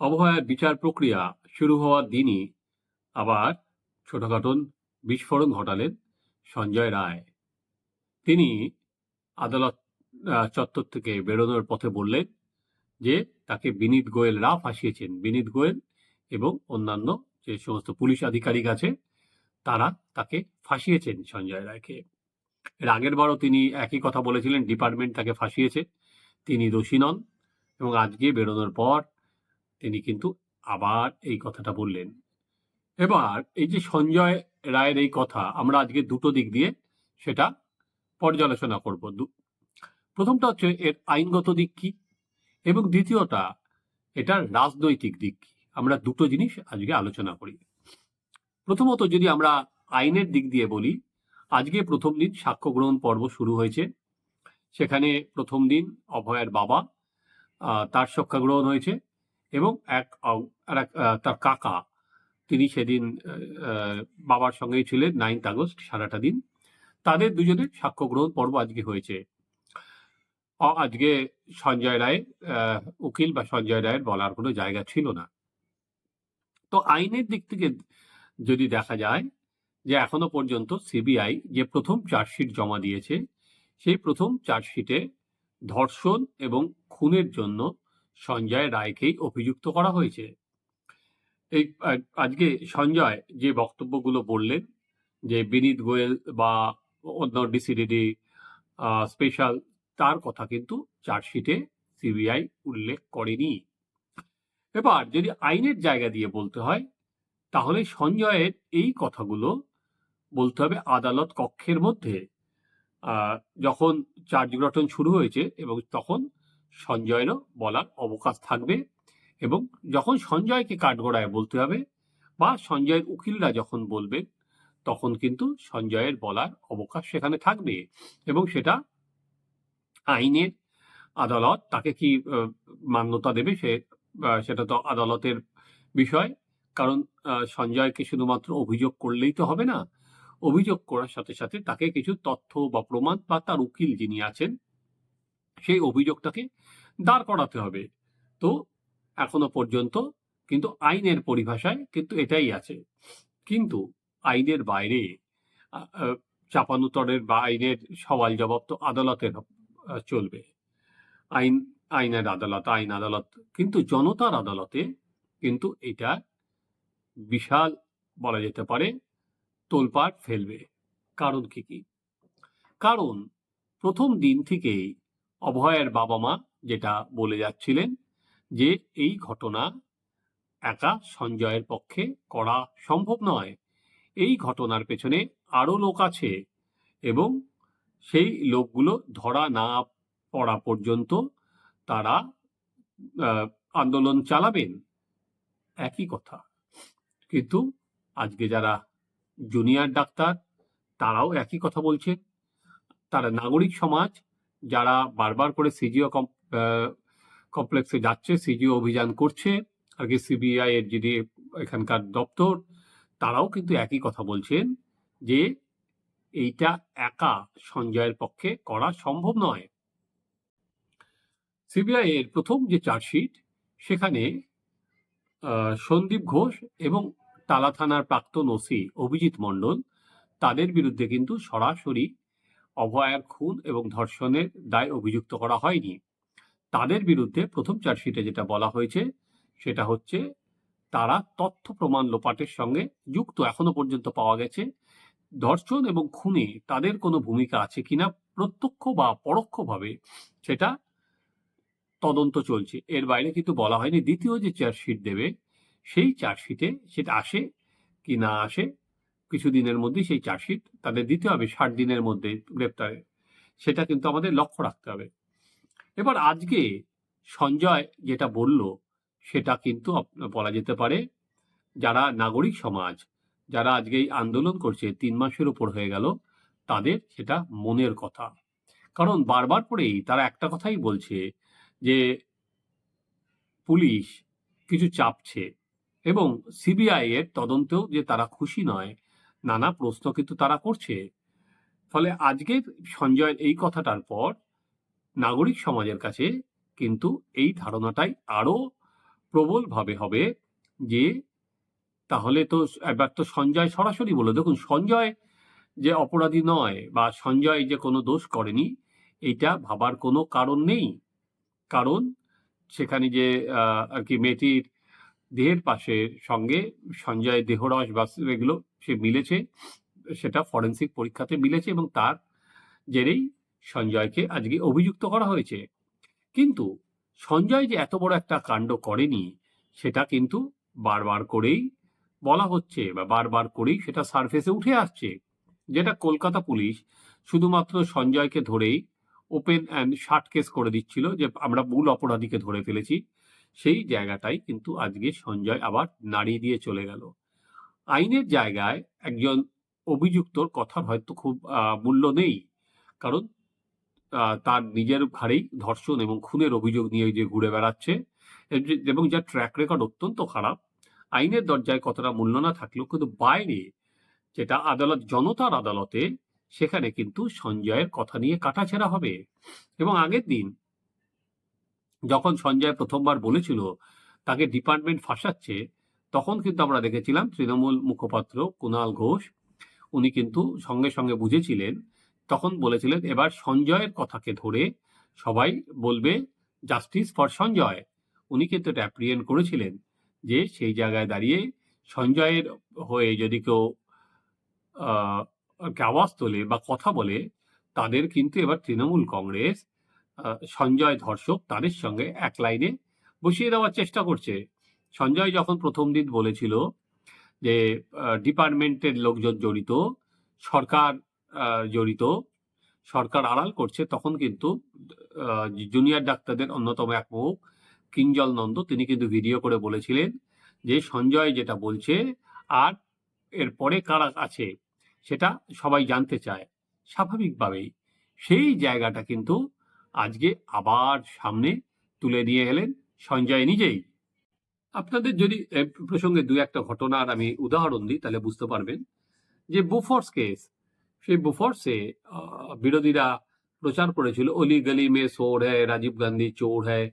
অভয়ার বিচার প্রক্রিয়া শুরু হওয়ার দিনই আবার ছোটখাটো বিস্ফোরণ ঘটালেন সঞ্জয় রায়। তিনি আদালত চত্বর থেকে বেরোনোর পথে বললেন যে তাকে বিনীত গোয়েলরা ফাঁসিয়েছেন। বিনীত গোয়েল এবং অন্যান্য যে সমস্ত পুলিশ আধিকারিক আছে, তারা তাকে ফাঁসিয়েছেন সঞ্জয় রায়কে। এর আগের বারও তিনি একই কথা বলেছিলেন, ডিপার্টমেন্ট তাকে ফাঁসিয়েছে, তিনি দোষী নন এবং আজকে বেরোনোর পর তিনি কিন্তু আবার এই কথাটা বললেন। এবার এই যে সঞ্জয় রায়ের এই কথা, আমরা আজকে দুটো দিক দিয়ে সেটা পর্যালোচনা করব। প্রথমটা হচ্ছে এর আইনগত দিক কি? এবং দ্বিতীয়টা, এটার রাজনৈতিক দিক কি? আমরা দুটো জিনিস আজকে আলোচনা করি। প্রথমত যদি আমরা আইনের দিক দিয়ে বলি, আজকে প্রথম দিন সাক্ষ্য গ্রহণ পর্ব শুরু হয়েছে। সেখানে প্রথম দিন অভয়ের বাবা তার সাক্ষ্য গ্রহণ হয়েছে। এবং এক তার কাকা, তিনি সেদিন বাবার সঙ্গেই ছিলেন নাইন্থ আগস্ট, সারাটা দিন। তাদের দুজনের সাক্ষ্য গ্রহণ পর্ব আজকে হয়েছে। আজকে সঞ্জয় রায় উকিল বা সঞ্জয় রায়ের বলার কোনো জায়গা ছিল না। তো আইনের দিক থেকে যদি দেখা যায় যে এখনও পর্যন্ত সিবিআই যে প্রথম চার্জশিট জমা দিয়েছে, সেই প্রথম চার্জশিটে ধর্ষণ এবং খুনের জন্য সঞ্জয় রায়কেই অভিযুক্ত করা হয়েছে। এই আজকে সঞ্জয় যে বক্তব্যগুলো বললেন, যে বিনীত গোয়েল বা অন্য ডিসিডিডি স্পেশাল তার কথা কিন্তু চার্জশিটে সিবিআই উল্লেখ করেনি। এবার যদি আইনের জায়গা দিয়ে বলতে হয়, তাহলে সঞ্জয়ের এই কথাগুলো বলতে হবে আদালত কক্ষের মধ্যে। যখন চার্জ গঠন শুরু হয়েছে এবং তখন সঞ্জয়েরও বলার অবকাশ থাকবে এবং যখন সঞ্জয়কে কাঠগড়ায় বলতে হবে বা সঞ্জয়ের উকিলরা যখন বলবেন, তখন কিন্তু সঞ্জয়ের বলার অবকাশ সেখানে থাকবে এবং সেটা আইনের আদালত তাকে কি মান্যতা দেবে সে সেটা তো আদালতের বিষয়। কারণ সঞ্জয়কে শুধুমাত্র অভিযোগ করলেই তো হবে না। অভিযোগ করার সাথে সাথে তাকে কিছু তথ্য বা প্রমাণ বা তার উকিল যিনি আছেন সেই অভিযোগটাকে দাঁড় করাতে হবে। তো এখনও পর্যন্ত কিন্তু আইনের পরিভাষায় কিন্তু এটাই আছে। কিন্তু আইনের বাইরে চাপানুতরের বা আইনের সওয়াল জবাব তো আদালতের চলবে। আইন, আইনের আদালত, আইন আদালত, কিন্তু জনতার আদালতে কিন্তু এটা বিশাল বলা যেতে পারে তোলপাট ফেলবে। কারণ কি কি? কারণ প্রথম দিন থেকেই অভয়ের বাবা মা যেটা বলে যাচ্ছিলেন যে, এই ঘটনা একা সঞ্জয়ের পক্ষে করা সম্ভব নয়। এই ঘটনার পেছনে আরও লোক আছে এবং সেই লোকগুলো ধরা না পড়া পর্যন্ত তারা আন্দোলন চালাবেন। একই কথা। কিন্তু আজকে যারা জুনিয়র ডাক্তার, তারাও একই কথা বলছেন। তারা নাগরিক সমাজ যারা বারবার করে সিজিও কমপ্লেক্সে যাচ্ছে, সিজিও অভিযান করছে আগে সিবিআই এর যিনি এখানকার দপ্তর, তারাও কিন্তু একই কথা বলছেন যে এইটা একা সঞ্জয়ের পক্ষে করা সম্ভব নয়। সিবিআই এর প্রথম যে চার্জশিট, সেখানে সন্দীপ ঘোষ এবং টালা থানার প্রাক্তন ওসি অভিজিৎ মণ্ডল, তাদের বিরুদ্ধে কিন্তু সরাসরি অভয়ার খুন এবং ধর্ষণের দায় অভিযুক্ত করা হয়নি। তাদের বিরুদ্ধে প্রথম চার্জশিটে যেটা বলা হয়েছে, সেটা হচ্ছে তারা তথ্য প্রমাণ লোপাটের সঙ্গে যুক্ত, এখনও পর্যন্ত পাওয়া গেছে। ধর্ষণ এবং খুনে তাদের কোনো ভূমিকা আছে কিনা প্রত্যক্ষ বা পরোক্ষভাবে সেটা তদন্ত চলছে। এর বাইরে কিন্তু বলা হয়নি দ্বিতীয় যে চার্জশিট দেবে, সেই চার্জশিটে সেটা আসে কি না আসে কিছুদিনের মধ্যে সেই চার্জশিট তাদের দিতে হবে, ষাট দিনের মধ্যে গ্রেপ্তারে সেটা কিন্তু আমাদের লক্ষ্য রাখতে হবে। এবার আজকে সঞ্জয় যেটা বলল, সেটা কিন্তু বলা যেতে পারে যারা নাগরিক সমাজ, যারা আজকে এই আন্দোলন করছে, তিন মাসের উপর হয়ে গেল, তাদের সেটা মনের কথা। কারণ বারবার করেই তারা একটা কথাই বলছে যে, পুলিশ কিছু চাপছে এবং সিবিআই এর তদন্তেও যে তারা খুশি নয় নানা প্রশ্ন কিন্তু তারা করছে। ফলে আজকে সঞ্জয়ের এই কথাটার পর নাগরিক সমাজের কাছে কিন্তু এই ধারণাটাই আরও প্রবলভাবে হবে যে, তাহলে তো এবার তো সঞ্জয় সরাসরি বলে দেখুন, সঞ্জয় যে অপরাধী নয় বা সঞ্জয় যে কোনো দোষ করেনি, এটা ভাবার কোনো কারণ নেই। কারণ সেখানে যে আর কি মেয়েটির দেহের পাশে সঙ্গে সঞ্জয় দেহরস বা এগুলো সে মিলেছে, সেটা ফরেন্সিক পরীক্ষাতে মিলেছে এবং তার জেরেই সঞ্জয়কে আজকে অভিযুক্ত করা হয়েছে। কিন্তু সঞ্জয় যে এত বড় একটা কাণ্ড করেনি, সেটা কিন্তু বারবার করেই বলা হচ্ছে বা বারবার করেই সেটা সারফেসে উঠে আসছে, যেটা কলকাতা পুলিশ শুধুমাত্র সঞ্জয়কে ধরেই ওপেন অ্যান্ড শার্ট কেস করে দিচ্ছিল যে আমরা মূল অপরাধীকে ধরে ফেলেছি। সেই জায়গাটাই কিন্তু আজকে সঞ্জয় আবার নাড়িয়ে দিয়ে চলে গেল। আইনের জায়গায় একজন অভিযুক্তর কথার হয়তো খুব মূল্য নেই। কারণ তার নিজের ঘাড়েই ধর্ষণ এবং খুনের অভিযোগ নিয়ে যে ঘুরে বেড়াচ্ছে। এবং যার ট্র্যাক রেকর্ড অত্যন্ত খারাপ, আইনের দরজায় কতটা মূল্য না থাকলেও কিন্তু বাইরে যেটা আদালত, জনতার আদালতে, সেখানে কিন্তু সঞ্জয়ের কথা নিয়ে কাটাছেড়া হবে। এবং আগের দিন যখন সঞ্জয় প্রথমবার বলেছিল, তাকে ডিপার্টমেন্ট ফাঁসাচ্ছে তখন কিন্তু আমরা দেখেছিলাম তৃণমূল মুখপাত্র কুণাল ঘোষ, উনি কিন্তু সঙ্গে সঙ্গে বুঝেছিলেন, তখন বলেছিলেন, এবার সঞ্জয়ের কথাকে ধরে সবাই বলবে, জাস্টিস ফর সঞ্জয়। উনি কিন্তু এটা অ্যাপ্রিয়েন্ট করেছিলেন যে সেই জায়গায় দাঁড়িয়ে সঞ্জয়ের হয়ে যদি কেউ আওয়াজ তোলে বা কথা বলে, তাদের কিন্তু এবার তৃণমূল কংগ্রেস সঞ্জয় ধর্ষক তাদের সঙ্গে এক লাইনে বসিয়ে দেওয়ার চেষ্টা করছে। সঞ্জয় যখন প্রথম দিন বলেছিল যে ডিপার্টমেন্টের লোকজন জড়িত, সরকার জড়িত, সরকার আড়াল করছে, তখন কিন্তু জুনিয়র ডাক্তারদের অন্যতম এক মুখ কিঞ্জল নন্দ, তিনি কিন্তু ভিডিও করে বলেছিলেন যে, সঞ্জয় যেটা বলছে আর এর পরে কারা আছে, সেটা সবাই জানতে চায়। স্বাভাবিকভাবেই সেই জায়গাটা কিন্তু আজকে আবার সামনে তুলে নিয়ে এলেন সঞ্জয় নিজেই। আপনাদের যদি প্রসঙ্গে দু একটা ঘটনার আমি উদাহরণ দিই, তাহলে বুঝতে পারবেন যে বুফর্স কেস সেই বুফর্সে বিরোধীরা প্রচার করেছিল, অলি গলি মে সোর হ্যায়, রাজীব গান্ধী চোর হ্যায়,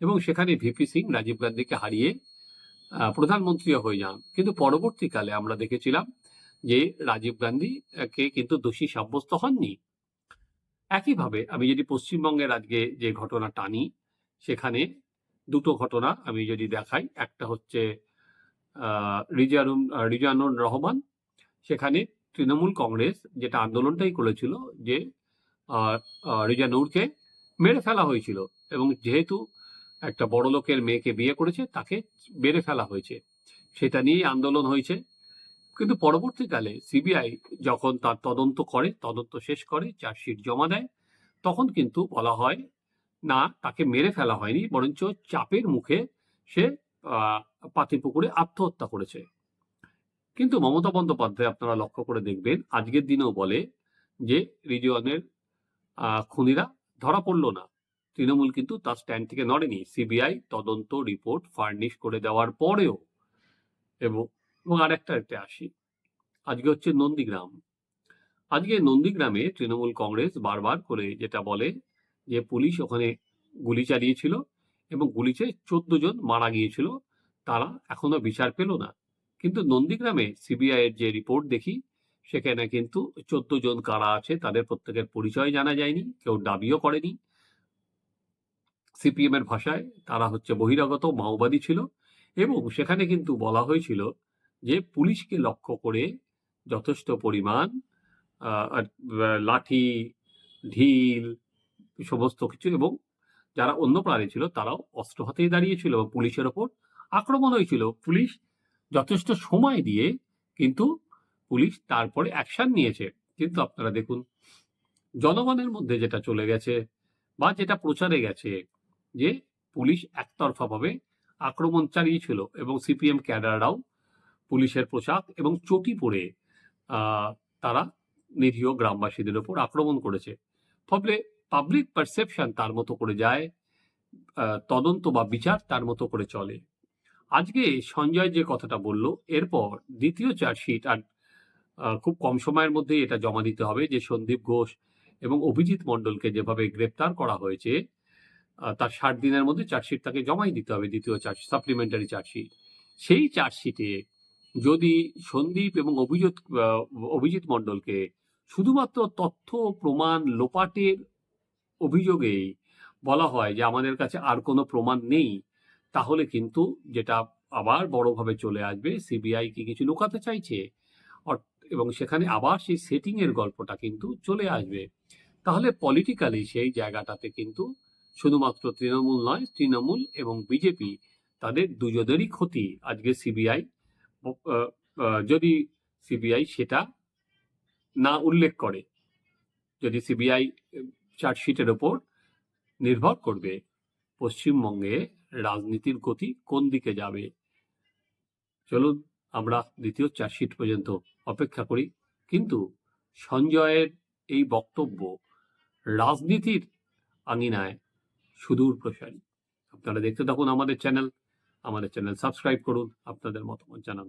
এবং সেখানে ভিপি সিং রাজীব গান্ধীকে হারিয়ে প্রধানমন্ত্রীও হয়ে যান। কিন্তু পরবর্তীকালে আমরা দেখেছিলাম যে রাজীব গান্ধী কে কিন্তু দোষী সাব্যস্ত হননি। একইভাবে আমি যদি পশ্চিমবঙ্গের আজকে যে ঘটনা টানি, সেখানে দুটো ঘটনা আমি যদি দেখাই, একটা হচ্ছে রিজানুর রহমান, সেখানে তৃণমূল কংগ্রেস যেটা আন্দোলনটাই করেছিল যে রিজানুরকে মেরে ফেলা হয়েছিল এবং যেহেতু একটা বড় লোকের মেয়েকে বিয়ে করেছে, তাকে মেরে ফেলা হয়েছে। সেটা নিয়েই আন্দোলন হয়েছে। কিন্তু পরবর্তীকালে সিবিআই যখন তার তদন্ত করে, তদন্ত শেষ করে, চার্জশিট জমা দেয়, তখন কিন্তু বলা হয় না তাকে মেরে ফেলা হয়নি বরঞ্চ চাপের মুখে সে পাতিপুকুরে আত্মহত্যা করেছে। কিন্তু মমতা বন্দ্যোপাধ্যায় আপনারা লক্ষ্য করে দেখবেন আজকের দিনেও বলে যে রিজিওনের আহ, খুনিরা ধরা পড়ল না। তৃণমূল কিন্তু তার স্ট্যান্ড থেকে নড়েনি। সিবিআই তদন্ত রিপোর্ট ফার্নিশ করে দেওয়ার পরেও এবং এবং আরেকটা এতে আসি। আজকে হচ্ছে নন্দীগ্রাম। আজকে নন্দীগ্রামে তৃণমূল কংগ্রেস বারবার করে যেটা বলে যে পুলিশ ওখানে গুলি চালিয়েছিল এবং গুলিতে চোদ্দ জন মারা গিয়েছিল, তারা এখনও বিচার পেল না। কিন্তু নন্দীগ্রামে সিবিআই এর যে রিপোর্ট দেখি, সেখানে কিন্তু চোদ্দ জন কারা আছে তাদের প্রত্যেকের পরিচয় জানা যায়নি, কেউ দাবিও করেনি। সিপিএম এর ভাষায় তারা হচ্ছে বহিরাগত মাওবাদী ছিল এবং সেখানে কিন্তু বলা হয়েছিল যে পুলিশকে লক্ষ্য করে যথেষ্ট পরিমাণ লাঠি, ঢিল সমস্ত কিছু এবং যারা অন্য প্রাণী ছিল তারাও অস্ত্র হাতেই দাঁড়িয়েছিল এবং পুলিশের ওপর আক্রমণ হয়েছিল পুলিশ যথেষ্ট সময় দিয়ে কিন্তু পুলিশ তারপরে অ্যাকশন নিয়েছে। কিন্তু আপনারা দেখুন, জনগণের মধ্যে যেটা চলে গেছে বা যেটা প্রচারে গেছে যে পুলিশ একতরফাভাবে আক্রমণ চালিয়েছিল এবং সিপিএম ক্যাডাররাও পুলিশের পোশাক এবং চটি পরে তারা নিরীহ গ্রামবাসীদের ওপর আক্রমণ করেছে। ফলে পাবলিক পারসেপশন তার মতো করে যায় তদন্ত বা বিচার তার মতো করে চলে। আজকে সঞ্জয় যে কথাটা বলল, এরপর দ্বিতীয় চার্জশিট, আর খুব কম সময়ের মধ্যে এটা জমা দিতে হবে যে সন্দীপ ঘোষ এবং অভিজিৎ মণ্ডলকে যেভাবে গ্রেপ্তার করা হয়েছে তার ষাট দিনের মধ্যে চার্জশিট তাকে জমাই দিতে হবে দ্বিতীয় চার্জ সাপ্লিমেন্টারি চার্জশিট। সেই চার্জশিটে যদি সন্দীপ এবং অভিজিৎ অভিজিৎ মণ্ডলকে শুধুমাত্র তথ্য, প্রমাণ, লোপাটের অভিযোগেই বলা হয় যে আমাদের কাছে আর কোনো প্রমাণ নেই, তাহলে কিন্তু যেটা আবার বড়ভাবে চলে আসবে সিবিআই কি কিছু লুকাতে চাইছে? এবং সেখানে আবার সেই সেটিং এর গল্পটা কিন্তু চলে আসবে। তাহলে পলিটিক্যালি সেই জায়গাটাতে কিন্তু শুধুমাত্র তৃণমূল নয়, তৃণমূল এবং বিজেপি তাদের দুজনেরই ক্ষতি। আজকে সিবিআই যদি সিবিআই সেটা না উল্লেখ করে, যদি সিবিআই চার্জশিটের ওপর নির্ভর করবে পশ্চিমবঙ্গে রাজনীতির গতি কোন দিকে যাবে। চলুন আমরা দ্বিতীয় চার্জশিট পর্যন্ত অপেক্ষা করি। কিন্তু সঞ্জয়ের এই বক্তব্য রাজনীতির আঙিনায় সুদূর প্রসারী। আপনারা দেখতে থাকুন আমাদের চ্যানেল। আমাদের চ্যানেল সাবস্ক্রাইব করুন, আপনাদের মতামত জানান।